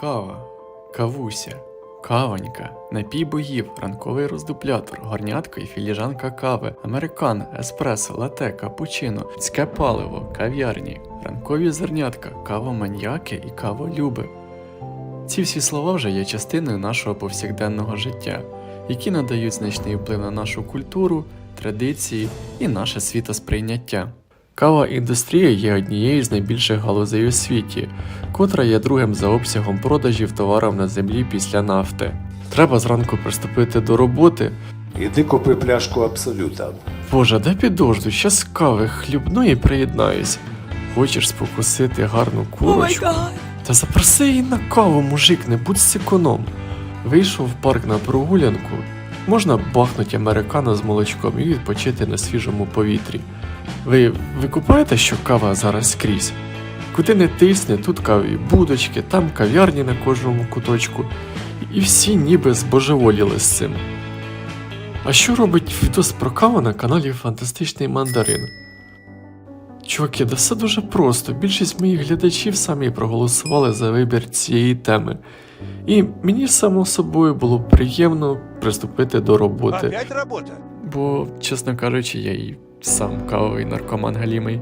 Кава, кавуся, кавонька, напій богів, ранковий роздуплятор, горнятко і філіжанка кави, американ, еспресо, лате, капучино, цьке паливо, кав'ярні, ранкові зернятка, кавоманьяки і каволюби. Ці всі слова вже є частиною нашого повсякденного життя, які надають значний вплив на нашу культуру, традиції і наше світосприйняття. Кава індустрія є однією з найбільших галузей у світі, котра є другим за обсягом продажів товарів на землі після нафти. Треба зранку приступити до роботи. Іди купи пляшку абсолюта. Боже, дай підожду, щас кави хлюбну і приєднаюсь. Хочеш спокусити гарну курочку? Та запроси її на каву, мужик, не будь сиконом. Вийшов в парк на прогулянку. Можна бахнути американо з молочком і відпочити на свіжому повітрі. Ви, ви купаєте, що кава зараз скрізь? Куди не тисне, тут каві будочки, там кав'ярні на кожному куточку, і всі ніби збожеволіли з цим. А що робить відос про каву на каналі Фантастичний Мандарин? Чуваки, да все дуже просто. Більшість моїх глядачів самі проголосували за вибір цієї теми. І мені само собою було приємно приступити до роботи. Опять работа? Бо, чесно кажучи, я і сам кавовий наркоман галімий.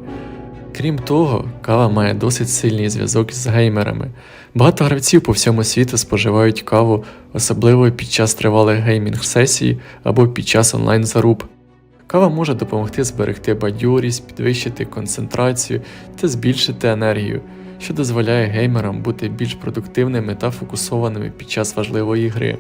Крім того, кава має досить сильний зв'язок з геймерами. Багато гравців по всьому світу споживають каву, особливо під час тривалих геймінг-сесій або під час онлайн-заруб. Кава може допомогти зберегти бадьорість, підвищити концентрацію та збільшити енергію, що дозволяє геймерам бути більш продуктивними та фокусованими під час важливої гри.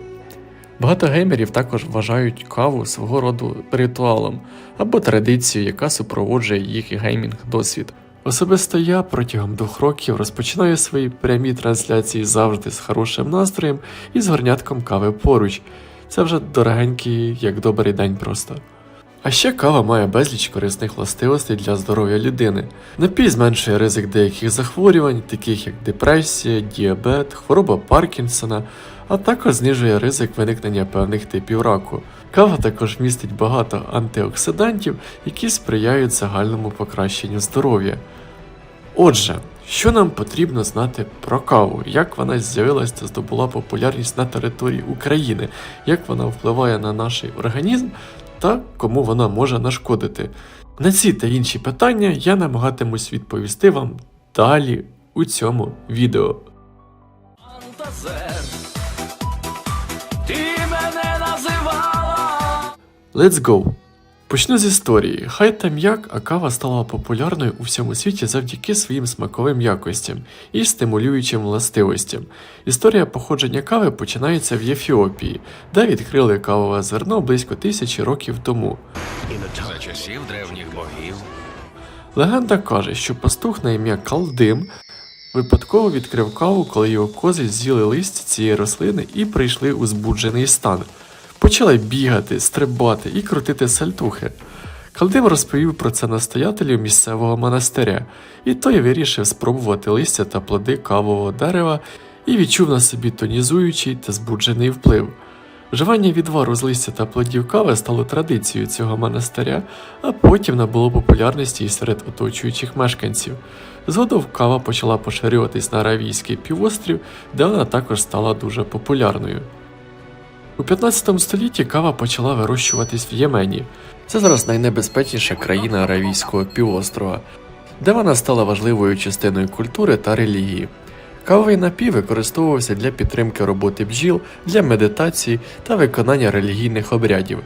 Багато геймерів також вважають каву свого роду ритуалом або традицією, яка супроводжує їх геймінг досвід. Особисто я протягом двох років розпочинаю свої прямі трансляції завжди з хорошим настроєм і з горнятком кави поруч. Це вже дорогенький, як добрий день просто. А ще кава має безліч корисних властивостей для здоров'я людини. Напій зменшує ризик деяких захворювань, таких як депресія, діабет, хвороба Паркінсона, а також знижує ризик виникнення певних типів раку. Кава також містить багато антиоксидантів, які сприяють загальному покращенню здоров'я. Отже, що нам потрібно знати про каву, як вона з'явилась та здобула популярність на території України, як вона впливає на наш організм та кому вона може нашкодити. На ці та інші питання я намагатимусь відповісти вам далі у цьому відео. Let's go! Почну з історії. Хай там як, а кава стала популярною у всьому світі завдяки своїм смаковим якостям і стимулюючим властивостям. Історія походження кави починається в Ефіопії, де відкрили кавове зерно близько тисячі років тому. За часів древніх богів Легенда каже, що пастух на ім'я Калдим випадково відкрив каву, коли його кози з'їли листя цієї рослини і прийшли у збуджений стан. Почали бігати, стрибати і крутити сальтухи. Калдим розповів про це настоятелю місцевого монастиря, і той вирішив спробувати листя та плоди кавового дерева і відчув на собі тонізуючий та збуджений вплив. Вживання відвару з листя та плодів кави стало традицією цього монастиря, а потім набуло популярності і серед оточуючих мешканців. Згодом кава почала поширюватись на Аравійський півострів, де вона також стала дуже популярною. У 15 столітті кава почала вирощуватись в Ємені. Це зараз найнебезпечніша країна Аравійського півострова, де вона стала важливою частиною культури та релігії. Кавовий напій використовувався для підтримки роботи бджіл, для медитації та виконання релігійних обрядів.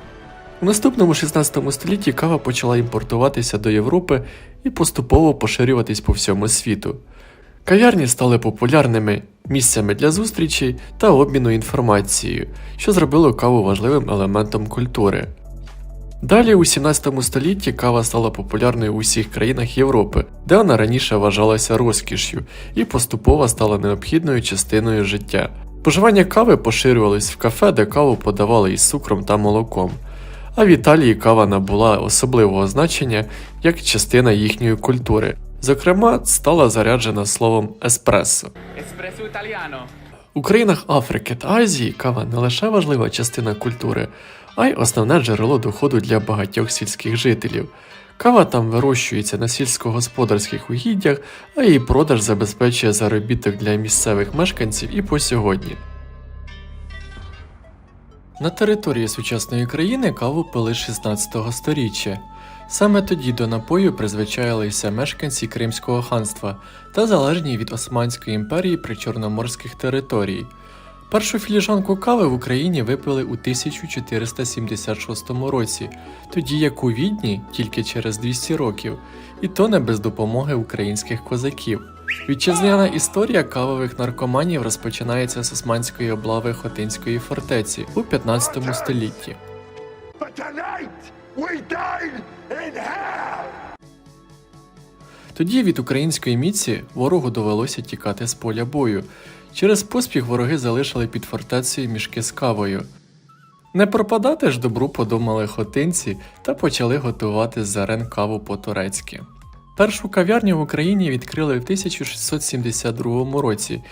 У наступному 16 столітті кава почала імпортуватися до Європи і поступово поширюватись по всьому світу. Кав'ярні стали популярними місцями для зустрічей та обміну інформацією, що зробило каву важливим елементом культури. Далі у 17 столітті кава стала популярною у усіх країнах Європи, де вона раніше вважалася розкішшю і поступово стала необхідною частиною життя. Споживання кави поширювалось в кафе, де каву подавали із цукром та молоком. А в Італії кава набула особливого значення як частина їхньої культури. Зокрема, стала заряджена словом еспресо. Espresso italiano. У країнах Африки та Азії кава не лише важлива частина культури, а й основне джерело доходу для багатьох сільських жителів. Кава там вирощується на сільськогосподарських угіддях, а її продаж забезпечує заробіток для місцевих мешканців і по сьогодні. На території сучасної країни каву пили з 16 століття. Саме тоді до напою призвичаїлися мешканці Кримського ханства та залежні від Османської імперії причорноморських територій. Першу філіжанку кави в Україні випили у 1476 році, тоді як у Відні тільки через 200 років, і то не без допомоги українських козаків. Вітчизняна історія кавових наркоманів розпочинається з османської облави Хотинської фортеці у 15 столітті. We dine in hell! Тоді від української міці ворогу довелося тікати з поля бою. Через поспіх вороги залишили під фортецею мішки з кавою. Не пропадати ж добру подумали хотинці та почали готувати з зерен каву по-турецьки. Першу кав'ярню в Україні відкрили в 1672 році,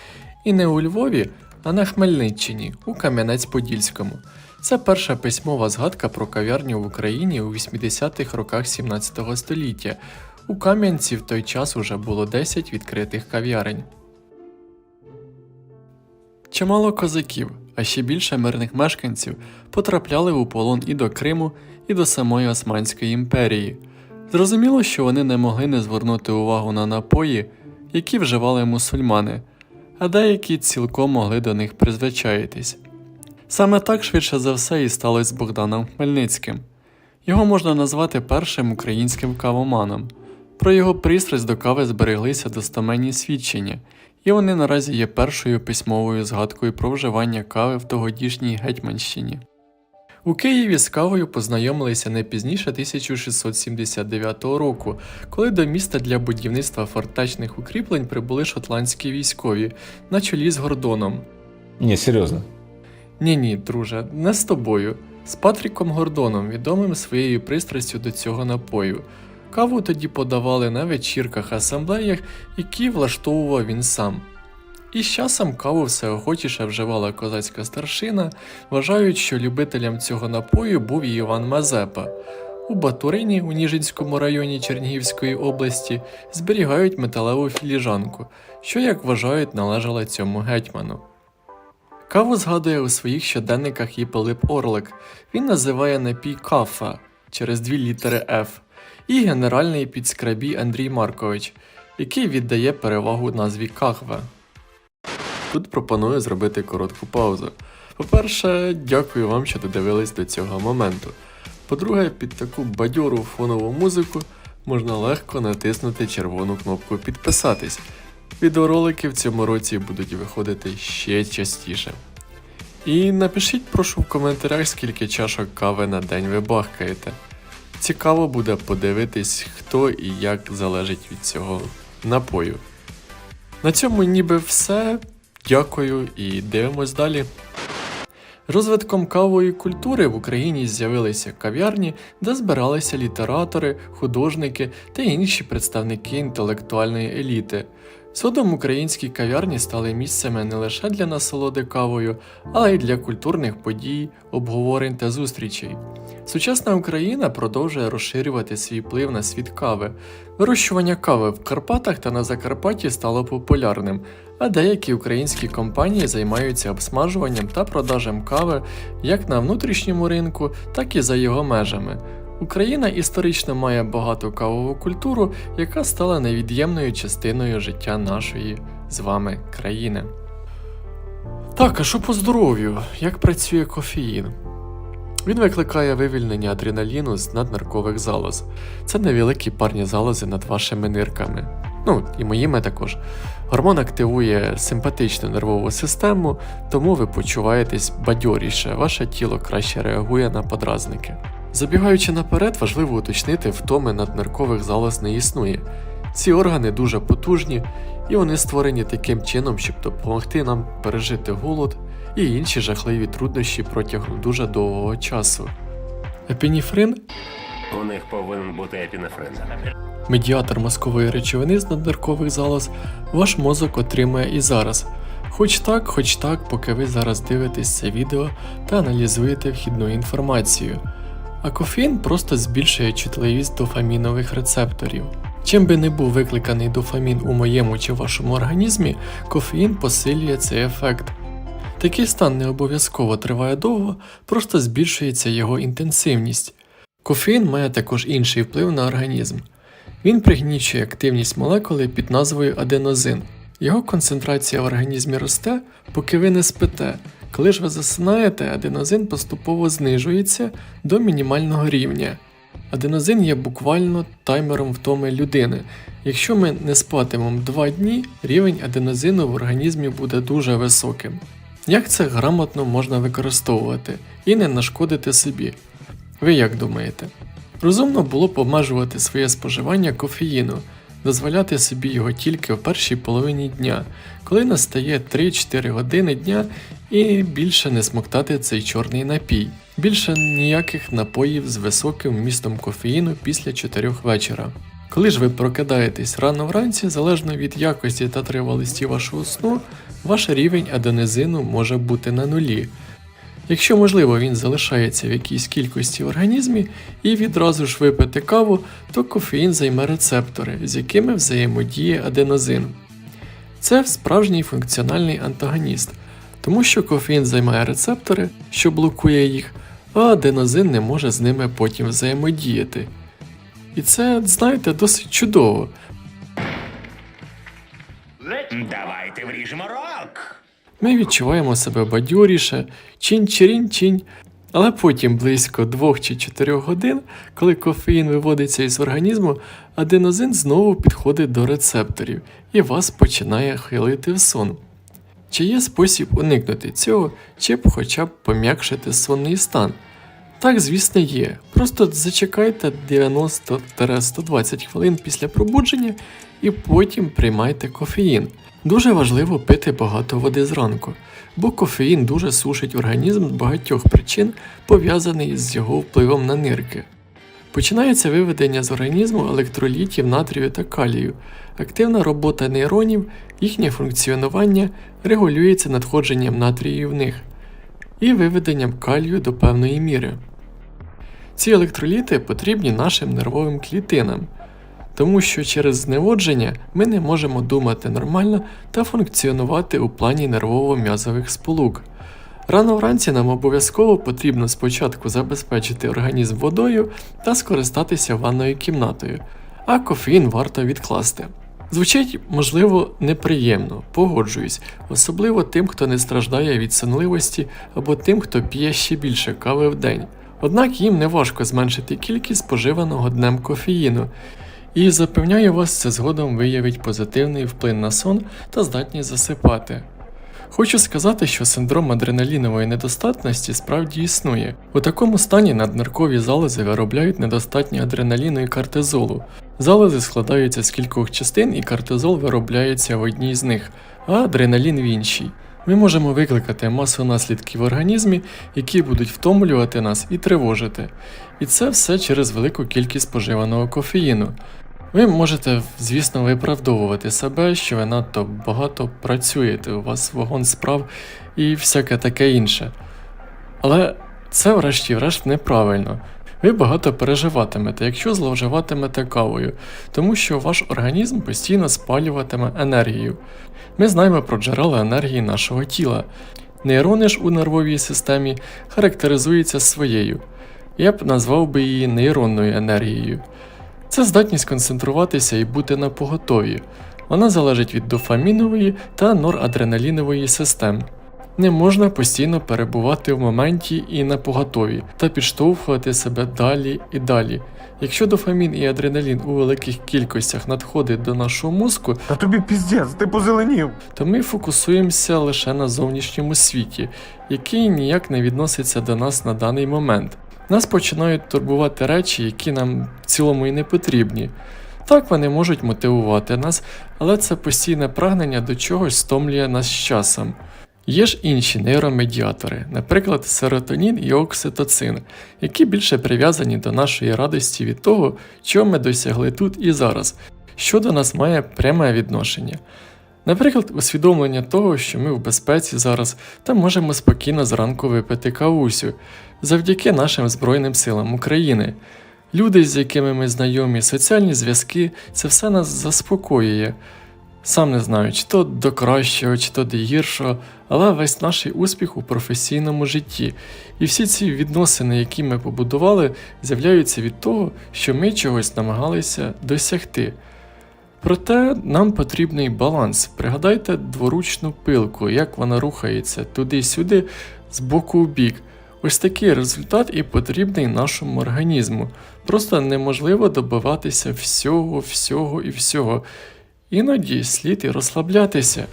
і не у Львові, а на Хмельниччині, у Кам'янець-Подільському. Це перша письмова згадка про кав'ярню в Україні у 80-х роках 17 століття. У Кам'янці в той час уже було 10 відкритих кав'ярень. Чимало козаків, а ще більше мирних мешканців потрапляли у полон і до Криму, і до самої Османської імперії. Зрозуміло, що вони не могли не звернути увагу на напої, які вживали мусульмани, а деякі цілком могли до них призвичаїтись. Саме так швидше за все і сталося з Богданом Хмельницьким. Його можна назвати першим українським кавоманом. Про його пристрасть до кави збереглися достоменні свідчення, і вони наразі є першою письмовою згадкою про вживання кави в тогодішній Гетьманщині. У Києві з кавою познайомилися не пізніше 1679 року, коли до міста для будівництва фортечних укріплень прибули шотландські військові на чолі з Гордоном. Ні, серйозно. Ні, ні, друже, не з тобою. З Патріком Гордоном, відомим своєю пристрастю до цього напою. Каву тоді подавали на вечірках асамблеях, які влаштовував він сам. І з часом каву все охочіше вживала козацька старшина, вважають, що любителем цього напою був Іван Мазепа. У Батурині у Ніжинському районі Чернігівської області зберігають металеву філіжанку, що, як вважають, належала цьому гетьману. Каву згадує у своїх щоденниках і Пилип Орлик. Він називає напій кафа через дві літери F, і генеральний підскрабій Андрій Маркович, який віддає перевагу назві кахве. Тут пропоную зробити коротку паузу. По-перше, дякую вам, що додивились до цього моменту. По-друге, під таку бадьору фонову музику можна легко натиснути червону кнопку Підписатись. Відеоролики в цьому році будуть виходити ще частіше. І напишіть, прошу в коментарях, скільки чашок кави на день ви бахкаєте. Цікаво буде подивитись, хто і як залежить від цього напою. На цьому ніби все. Дякую і дивимось далі. Розвитком кавової культури в Україні з'явилися кав'ярні, де збиралися літератори, художники та інші представники інтелектуальної еліти. Згодом українські кав'ярні стали місцями не лише для насолоди кавою, але й для культурних подій, обговорень та зустрічей. Сучасна Україна продовжує розширювати свій вплив на світ кави. Вирощування кави в Карпатах та на Закарпатті стало популярним, а деякі українські компанії займаються обсмажуванням та продажем кави як на внутрішньому ринку, так і за його межами. Україна історично має багату кавову культуру, яка стала невід'ємною частиною життя нашої з вами країни. Так, а що по здоров'ю? Як працює кофеїн? Він викликає вивільнення адреналіну з надниркових залоз. Це невеликі парні залози над вашими нирками. Ну, і моїми також. Гормон активує симпатичну нервову систему, тому ви почуваєтесь бадьоріше, ваше тіло краще реагує на подразники. Забігаючи наперед, важливо уточнити, втоми надниркових залоз не існує. Ці органи дуже потужні, і вони створені таким чином, щоб допомогти нам пережити голод і інші жахливі труднощі протягом дуже довгого часу. Епініфрин У них повинен бути епінефрин. медіатор мозкової речовини з надниркових залоз, ваш мозок отримує і зараз. Хоч так, хоч так, поки ви зараз дивитесь це відео та аналізуєте вхідну інформацію. А кофеїн просто збільшує чутливість дофамінових рецепторів. Чим би не був викликаний дофамін у моєму чи вашому організмі, кофеїн посилює цей ефект. Такий стан не обов'язково триває довго, просто збільшується його інтенсивність. Кофеїн має також інший вплив на організм. Він пригнічує активність молекули під назвою аденозин. Його концентрація в організмі росте, поки ви не спите. Коли ж ви засинаєте, аденозин поступово знижується до мінімального рівня. Аденозин є буквально таймером втоми людини. Якщо ми не спатимемо 2 дні, рівень аденозину в організмі буде дуже високим. Як це грамотно можна використовувати і не нашкодити собі? Ви як думаєте? Розумно було б обмежувати своє споживання кофеїну, дозволяти собі його тільки в першій половині дня, коли настає 3-4 години дня і більше не смоктати цей чорний напій. Більше ніяких напоїв з високим вмістом кофеїну після 4 вечора. Коли ж ви прокидаєтесь рано вранці, залежно від якості та тривалості вашого сну, ваш рівень аденозину може бути на нулі. Якщо можливо він залишається в якійсь кількості в організмі і відразу ж випити каву, то кофеїн займе рецептори, з якими взаємодіє аденозин. Це справжній функціональний антагоніст, тому що кофеїн займає рецептори, що блокує їх, а аденозин не може з ними потім взаємодіяти. І це, знаєте, досить чудово, Давайте вріжемо рок. Ми відчуваємо себе бадьоріше, чинь-чирінь-чинь. Але потім близько 2 чи 4 годин, коли кофеїн виводиться із організму, аденозин знову підходить до рецепторів і вас починає хилити в сон. Чи є спосіб уникнути цього, чи б хоча б пом'якшити сонний стан? Так, звісно, є. Просто зачекайте 90-120 хвилин після пробудження і потім приймайте кофеїн. Дуже важливо пити багато води зранку, бо кофеїн дуже сушить організм з багатьох причин, пов'язаний з його впливом на нирки. Починається виведення з організму електролітів натрію та калію, активна робота нейронів, їхнє функціонування регулюється надходженням натрію в них і виведенням калію до певної міри. Ці електроліти потрібні нашим нервовим клітинам, тому що через зневодження ми не можемо думати нормально та функціонувати у плані нервово-м'язових сполук. Рано вранці нам обов'язково потрібно спочатку забезпечити організм водою та скористатися ванною кімнатою, а кофеїн варто відкласти. Звучить, можливо, неприємно, погоджуюсь, особливо тим, хто не страждає від сонливості або тим, хто п'є ще більше кави в день. Однак їм не важко зменшити кількість споживаного днем кофеїну, і запевняю вас, це згодом виявить позитивний вплив на сон та здатність засипати. Хочу сказати, що синдром адреналінової недостатності справді існує. У такому стані надниркові залози виробляють недостатньо адреналіну і кортизолу. Залози складаються з кількох частин і кортизол виробляється в одній з них, а адреналін в іншій. Ми можемо викликати масу наслідків в організмі, які будуть втомлювати нас і тривожити. І це все через велику кількість споживаного кофеїну. Ви можете, звісно, виправдовувати себе, що ви надто багато працюєте, у вас вагон справ і всяке таке інше. Але це, врешті-решт, неправильно. Ви багато переживатимете, якщо зловживатимете кавою, тому що ваш організм постійно спалюватиме енергію. Ми знаємо про джерела енергії нашого тіла. Нейрони ж у нервовій системі характеризуються своєю. Я б назвав би її нейронною енергією. Це здатність концентруватися і бути на поготові. Вона залежить від дофамінової та норадреналінової систем. Не можна постійно перебувати в моменті і на поготові та підштовхувати себе далі і далі. Якщо дофамін і адреналін у великих кількостях надходить до нашого мозку, Та тобі піздець, ти позеленів. то ми фокусуємося лише на зовнішньому світі, який ніяк не відноситься до нас на даний момент. Нас починають турбувати речі, які нам в цілому і не потрібні. Так вони можуть мотивувати нас, але це постійне прагнення до чогось стомлює нас з часом. Є ж інші нейромедіатори, наприклад, серотонін і окситоцин, які більше прив'язані до нашої радості від того, чого ми досягли тут і зараз, що до нас має пряме відношення. Наприклад, усвідомлення того, що ми в безпеці зараз та можемо спокійно зранку випити кавусю завдяки нашим Збройним силам України. Люди, з якими ми знайомі, соціальні зв'язки це все нас заспокоює. Сам не знаю, чи то до кращого, чи то до гіршого, але весь наш успіх у професійному житті. І всі ці відносини, які ми побудували, з'являються від того, що ми чогось намагалися досягти. Проте нам потрібний баланс. Пригадайте дворучну пилку, як вона рухається туди-сюди, з боку в бік. Ось такий результат і потрібний нашому організму. Просто неможливо добиватися всього, всього і всього. Іноді слід і розслаблятися.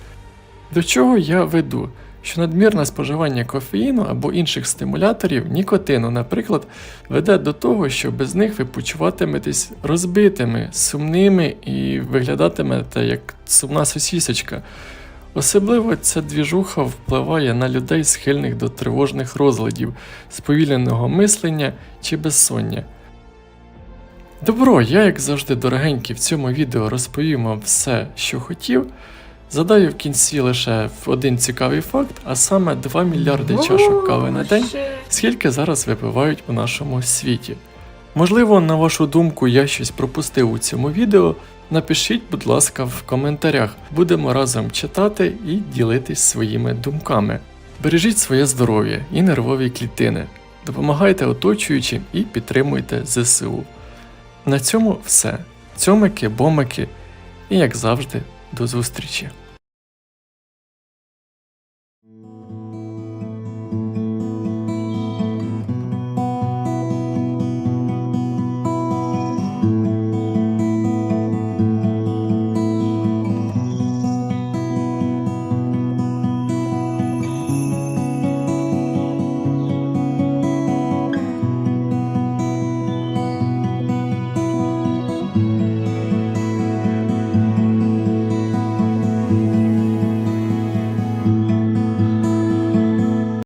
До чого я веду? Що надмірне споживання кофеїну або інших стимуляторів, нікотину, наприклад, веде до того, що без них ви почуватиметесь розбитими, сумними і виглядатимете як сумна сосісочка. Особливо ця двіжуха впливає на людей, схильних до тривожних розладів, сповільненого мислення чи безсоння. Добро, я, як завжди, дорогенькі, в цьому відео розповім вам все, що хотів. Задаю в кінці лише один цікавий факт, а саме 2 мільярди чашок кави на день, скільки зараз випивають у нашому світі. Можливо, на вашу думку, я щось пропустив у цьому відео. Напишіть, будь ласка, в коментарях. Будемо разом читати і ділитись своїми думками. Бережіть своє здоров'я і нервові клітини. Допомагайте оточуючим і підтримуйте ЗСУ. На цьому все. Цьомики, бомики і, як завжди, до зустрічі!